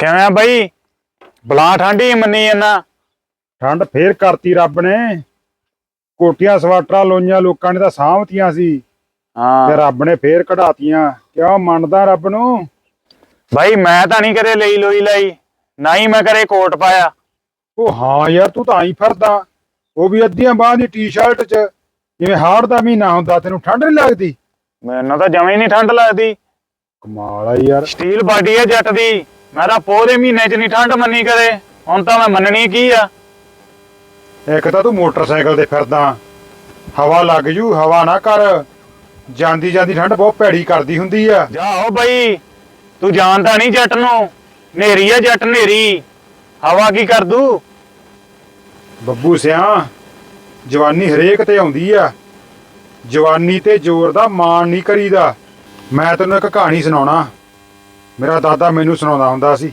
ਕਿਵੇਂ ਆ ਬਾਈ? ਬਲਾ ਠੰਡੀ ਮੰਨੀ ਜਾਂਦਾ। ਠੰਡ ਫੇਰ ਕਰਤੀ ਰੱਬ ਨੇ। ਕੋਟੀਆਂ ਸਵਾਟਰਾਂ ਲੋਈਆਂ ਲੋਕਾਂ ਨੇ ਤਾਂ ਸਾਂਭਤੀਆਂ ਸੀ। ਤੇ ਹਾਂ ਰੱਬ ਨੇ ਫੇਰ ਕਢਾਤੀਆਂ। ਕਿਉਂ ਮੰਨਦਾ ਰੱਬ ਨੂੰ? ਬਾਈ ਮੈਂ ਤਾਂ ਨਹੀਂ ਕਦੇ ਲਈ ਲੋਈ ਲਈ। ਨਾ ਹੀ ਮੈਂ ਕਰੇ ਕੋਟ ਪਾਇਆ। ਉਹ ਹਾਂ ਯਾਰ ਤੂੰ ਤਾਂ ਆਈ ਫਿਰਦਾ। ਉਹ ਵੀ ਅੱਧੀਆਂ ਬਾਹਾਂ ਦੀ ਟੀ-ਸ਼ਰਟ 'ਚ। ਜਿਵੇਂ ਹਾੜ ਦਾ ਮਹੀਨਾ ਹੁੰਦਾ ਤੈਨੂੰ ਠੰਡ ਨਹੀਂ ਲੱਗਦੀ? ਮੈਨੂੰ ਤਾਂ ਜਮੇ ਨਹੀਂ ਠੰਡ ਲੱਗਦੀ। ਕਮਾਲ ਆ ਯਾਰ। ਸਟੀਲ ਬਾਡੀ ਹੈ ਜੱਟ ਦੀ। ਮੈਂ ਤਾਂ ਦੇ ਮਹੀਨੇ 'ਚ ਨਹੀਂ ਠੰਡ ਮੰਨੀ ਕਦੇ। ਹੁਣ ਤਾਂ ਮੈਂ ਮੰਨਣੀ ਕੀ ਆ? ਇੱਕ ਤਾਂ ਤੂੰ ਮੋਟਰਸਾਈਕਲ ਤੇ ਫਿਰਦਾ। ਹਵਾ ਲੱਗ ਜੂ ਹਵਾ ਨਾ ਕਰ। ਜਾਂਦੀ ਜਾਂਦੀ ਠੰਡ ਬਹੁਤ ਭੈੜੀ ਕਰਦੀ ਹੁੰਦੀ ਆ। ਜਾ ਓ ਬਾਈ ਤੂੰ ਜਾਣਦਾ ਨਹੀਂ ਜੱਟ ਨੂੰ। ਨੇਰੀ ਆ ਜੱਟ ਨੇਰੀ ਹਵਾ ਕੀ ਕਰ ਦੂ? ਬੱਬੂ ਸਿਆ ਜਵਾਨੀ ਹਰੇਕ ਤੇ ਆਉਂਦੀ ਆ। ਜਵਾਨੀ ਤੇ ਜ਼ੋਰ ਦਾ ਮਾਣ ਨਹੀਂ ਕਰੀਦਾ। ਮੈਂ ਤੈਨੂੰ ਇੱਕ ਕਹਾਣੀ ਸੁਣਾਉਣਾ। ਮੇਰਾ ਦਾਦਾ ਮੈਨੂੰ ਸੁਣਾਉਂਦਾ ਹੁੰਦਾ ਸੀ।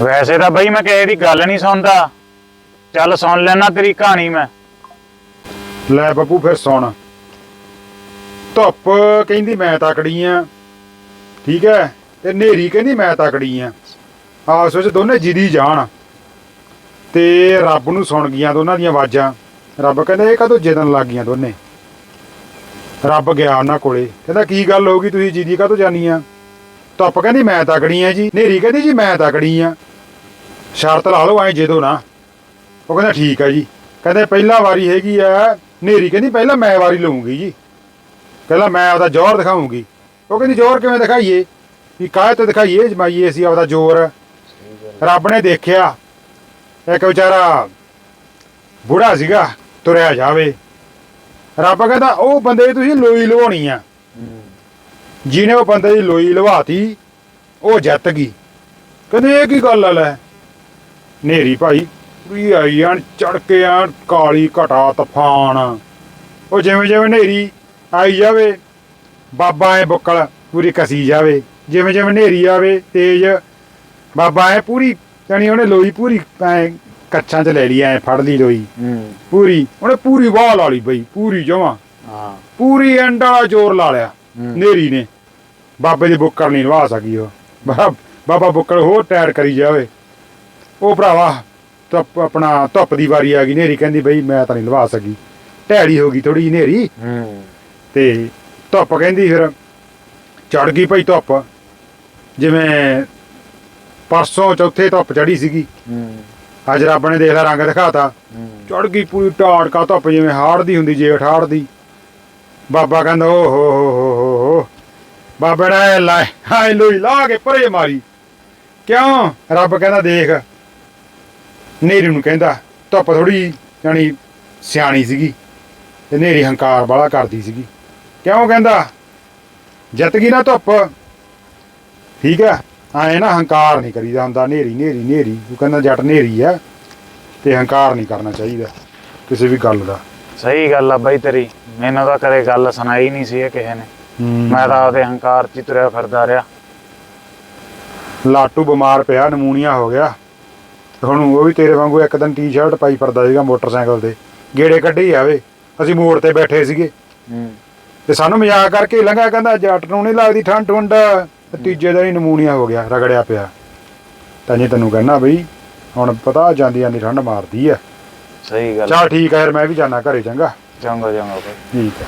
ਵੈਸੇ ਤਾਂ ਬਾਈ ਮੈਂ ਕਿਸੇ ਦੀ ਗੱਲ ਨਹੀਂ ਸੁਣਦਾ। ਚੱਲ ਸੁਣ ਲੈਣਾ ਤੇਰੀ ਕਹਾਣੀ ਮੈਂ। ਲੈ ਬੱਬੂ ਫਿਰ ਸੁਣ। ਧੁੱਪ ਕਹਿੰਦੀ ਮੈਂ ਤਕੜੀ ਆ। ਠੀਕ ਹੈ ਤੇ ਨੇਰੀ ਕਹਿੰਦੀ ਮੈਂ ਤਕੜੀ ਆ। ਆਪਸ ਵਿੱਚ ਦੋਨੇ ਜਿਦੀ ਜਾਣ। ਤੇ ਰੱਬ ਨੂੰ ਸੁਣ ਗਈਆਂ ਦੋਨਾਂ ਦੀਆਂ ਆਵਾਜ਼ਾਂ। ਰੱਬ ਕਹਿੰਦਾ ਇਹ ਕਦੋਂ ਜਿੱਦਣ ਲੱਗ ਗਈਆਂ ਦੋਨੇ? ਰੱਬ ਗਿਆ ਉਹਨਾਂ ਕੋਲੇ। ਕਹਿੰਦਾ ਕੀ ਗੱਲ ਹੋ ਗਈ? ਤੁਸੀਂ ਜਿਦੀ ਕਾਹਤੋਂ ਜਾਨੀ ਆ? ਧੁੱਪ ਕਹਿੰਦੀ ਮੈਂ ਤਕੜੀ ਆ ਜੀ। ਨੇਰੀ ਕਹਿੰਦੀ ਜੀ ਮੈਂ ਤਕੜੀ ਆ। ਸ਼ਰਤ ਲਾ ਲਓ, ਐ ਜਦੋਂ ਨਾ ਉਹ ਕਹਿੰਦਾ ਠੀਕ ਆ ਜੀ। ਕਹਿੰਦੇ ਪਹਿਲਾ ਵਾਰੀ ਹੈਗੀ ਆ। ਨੇਰੀ ਕਹਿੰਦੀ ਪਹਿਲਾਂ ਮੈਂ ਵਾਰੀ ਲਵਾਂਗੀ ਜੀ। ਪਹਿਲਾਂ ਮੈਂ ਆਪਦਾ ਜ਼ੋਰ ਦਿਖਾਉਂਗੀ ਉਹ ਕਹਿੰਦੀ ਜ਼ੋਰ ਕਿਵੇਂ ਦਿਖਾਈਏ? ਵੀ ਕਾਹ ਤੇ ਦਿਖਾਈਏ? ਜਮਾਈਏ ਅਸੀਂ ਆਪਦਾ ਜ਼ੋਰ। ਰੱਬ ਨੇ ਦੇਖਿਆ। ਇੱਕ ਵਿਚਾਰਾ ਬੁੜਾ ਸੀਗਾ, ਤੁਰਿਆ ਜਾਵੇ। ਰੱਬ ਕਹਿੰਦਾ, ਉਹ ਬੰਦੇ ਤੁਸੀਂ ਲੋਈ ਲਵਾਉਣੀ ਆ। ਜਿਹਨੇ ਉਹ ਬੰਦੇ ਦੀ ਲੋਈ ਲਵਾਤੀ ਉਹ ਜਿੱਤ ਗਈ। ਕਹਿੰਦੇ ਇਹ ਕੀ ਗੱਲ ਆ ਲੈ? ਨੇਰੀ ਭਾਈ ਪੂਰੀ ਆਈ ਆਣ ਚੜ ਕੇ ਆ ਕਾਲੀ ਘਟਾ ਤੂਫਾਨ। ਉਹ ਜਿਵੇਂ ਜਿਵੇਂ ਨੇਰੀ ਆਈ ਜਾਵੇ ਬਾਬਾ ਐ ਬੁੱਕਲ ਪੂਰੀ ਕਸੀ ਜਾਵੇ। ਜਿਵੇਂ ਜਿਵੇਂ ਨੇਰੀ ਆਵੇ ਤੇਜ ਬਾਬਾ ਐ ਪੂਰੀ ਜਾਣੀ ਉਹਨੇ ਲੋਈ ਪੂਰੀ ਐ ਕੱਛਾਂ 'ਚ ਲੈ ਲਈ ਐ ਫੜ ਲਈ ਲੋਈ। ਹੂੰ। ਪੂਰੀ ਉਹਨੇ ਪੂਰੀ ਵਾਹ ਲਾ ਲਈ ਬਈ ਪੂਰੀ ਜਮਾ। ਹਾਂ। ਪੂਰੀ ਐਂਡ ਜ਼ੋਰ ਲਾ ਲਿਆ। ਨੇਰੀ ਨੇ। ਬਾਬੇ ਦੀ ਬੁੱਕਲ ਨਹੀਂ ਲਵਾ ਸਕੀ ਉਹ। ਬਾ- ਬਾਬਾ ਬੁੱਕਲ ਹੋਰ ਟਾਇਰ ਕਰੀ ਜਾਵੇ। ਉਹ ਭਰਾਵਾ ਧੁੱਪ ਆਪਣਾ ਧੁੱਪ ਦੀ ਵਾਰੀ ਆ ਗਈ। ਨੇਰੀ ਕਹਿੰਦੀ ਬਈ ਮੈਂ ਤਾਂ ਨਹੀਂ ਲਵਾ ਸਕੀ। ਢੈੜੀ ਹੋ ਗਈ ਥੋੜੀ ਨੇਰੀ। ਹੂੰ। ਤੇ ਧੁੱਪ ਕਹਿੰਦੀ ਫਿਰ ਚੜ ਗਈ ਭਾਈ ਧੁੱਪ। ਜਿਵੇਂ ਪਰਸੋਂ ਚੌਥੇ ਧੁੱਪ ਚੜੀ ਸੀਗੀ। ਹੂੰ। ਅੱਜ ਰੱਬ ਨੇ ਦੇਖ ਲਾ ਰੰਗ ਦਿਖਾਤਾ। ਹੂੰ। ਚੜ ਗਈ ਪੂਰੀ ਟਾੜਕਾ ਧੁੱਪ ਜਿਵੇਂ ਹਾੜ ਦੀ ਹੁੰਦੀ ਜੇਠ ਹਾੜ ਦੀ। ਬਾਬਾ ਕਹਿੰਦਾ ਓ ਹੋ ਹੋ ਹੋ। ਬਾਬਾ ਨੇ ਲੈ ਹਾਏ ਲੋਈ ਲਾ ਕੇ ਪਰੇ ਮਾਰੀ। ਕਿਉਂ? ਰੱਬ ਕਹਿੰਦਾ, ਦੇਖ। ਨੇਰੀ ਨੂੰ ਕਹਿੰਦਾ, ਧੁੱਪ ਥੋੜੀ ਜਾਣੀ ਸਿਆਣੀ ਸੀਗੀ। ਤੇ ਨੇਰੀ ਹੰਕਾਰ ਵਾਲਾ ਕਰਦੀ ਸੀਗੀ। ਕਿਉਂ ਕਹਿੰਦਾ? ਜਿੱਤ ਗਈ ਨਾ ਧੁੱਪ। ਠੀਕ ਆ ਆਏ ਨਾ ਹੰਕਾਰ ਨਹੀਂ ਕਰੀਦਾ ਹੁੰਦਾ ਨੇਰੀ ਨੇਰੀ ਨੇਰੀ ਉਹ ਕਹਿੰਦਾ, ਜੱਟ ਨੇਰੀ ਆ ਤੇ ਹੰਕਾਰ ਨਹੀਂ ਕਰਨਾ ਚਾਹੀਦਾ, ਕਿਸੇ ਵੀ ਗੱਲ ਦਾ। ਸਹੀ ਗੱਲ ਆ ਬਾਈ ਤੇਰੀ। ਮੈਨੂੰ ਤਾਂ ਕਦੇ ਗੱਲ ਸੁਣਾਈ ਨਹੀਂ ਸੀ ਇਹ ਕਿਸੇ ਨੇ। ਮੈਂ ਤਾਂ ਉਹਦੇ ਹੰਕਾਰ 'ਚ ਹੀ ਤੁਰਿਆ ਫਿਰਦਾ ਰਿਹਾ। ਲਾਟੂ ਬਿਮਾਰ ਪਿਆ ਨਮੂਨੀਆ ਹੋ ਗਿਆ। ਹੁਣ ਉਹ ਵੀ ਤੇਰੇ ਵਾਂਗੂ ਇੱਕ ਦਿਨ ਟੀ-ਸ਼ਰਟ ਪਾਈ ਫਿਰਦਾ ਸੀਗਾ ਮੋਟਰਸਾਈਕਲ ਤੇ। ਗੇੜੇ ਕੱਢੀ ਜਾਵੇ ਅਸੀਂ ਮੋੜ ਤੇ ਬੈਠੇ ਸੀਗੇ। ਤੇ ਸਾਨੂੰ ਮਜ਼ਾਕ ਕਰਕੇ ਲੰਘਾ ਕਹਿੰਦਾ ਜੱਟ ਨੂੰ ਨਹੀਂ ਲੱਗਦੀ ਠੰਡ ਠੁੰਡ। ਤੀਜੇ ਦਿਨ ਹੀ ਨਮੂਨੀਆ ਹੋ ਗਿਆ ਰਗੜਿਆ ਪਿਆ। ਤਾਂ ਜੇ ਤੈਨੂੰ ਕਹਿਣਾ ਬਈ ਹੁਣ ਪਤਾ ਜਾਂਦੀ ਜਾਂਦੀ ਠੰਡ ਮਾਰਦੀ ਆ। ਸਹੀ ਗੱਲ ਚਲ ਠੀਕ ਆ ਯਾਰ ਮੈਂ ਵੀ ਜਾਣਾ ਘਰੇ ਚੰਗਾ। ਚੰਗਾ ਚੰਗਾ ਠੀਕ ਆ।